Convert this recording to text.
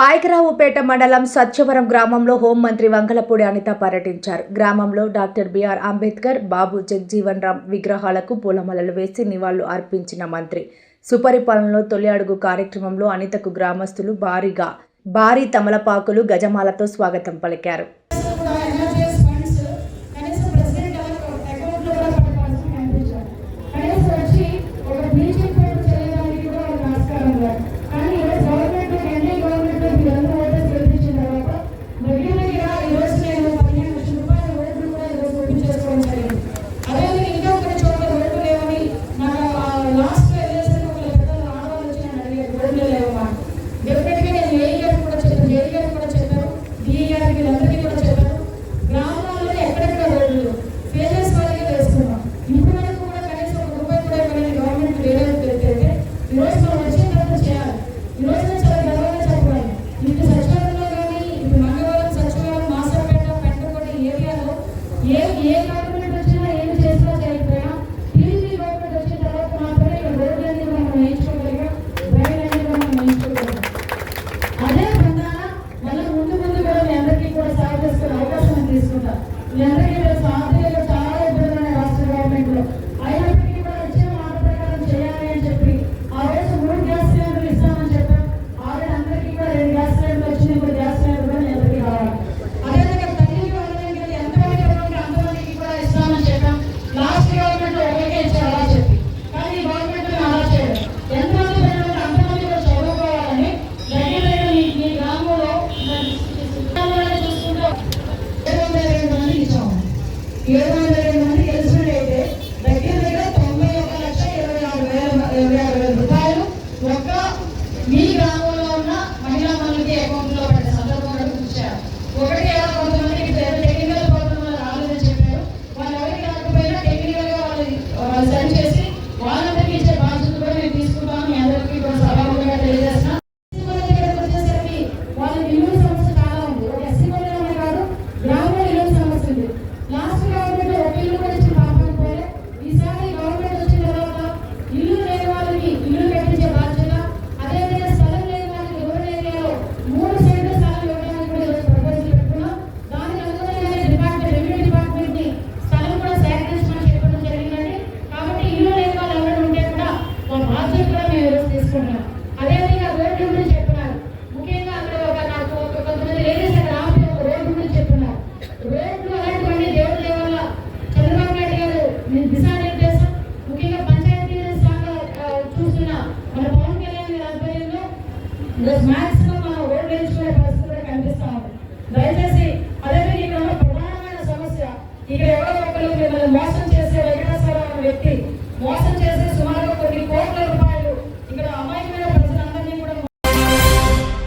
పాయకరావుపేట మండలం సత్యవరం గ్రామంలో హోంమంత్రి వంగలపూడి అనిత పర్యటించారు. గ్రామంలో doctor B R Ambedkar Babu Jagjivan Ram విగ్రహాలకు పూలమలలు వేసి నివాళులు అర్పించిన మంత్రి. సుపరిపాలనలో తొలి అడుగు కార్యక్రమంలో అనితకు గ్రామస్తులు భారీగా భారీ తమలపాకులు గజమాలతో స్వాగతం పలికారు. 你还 Yeah. Los más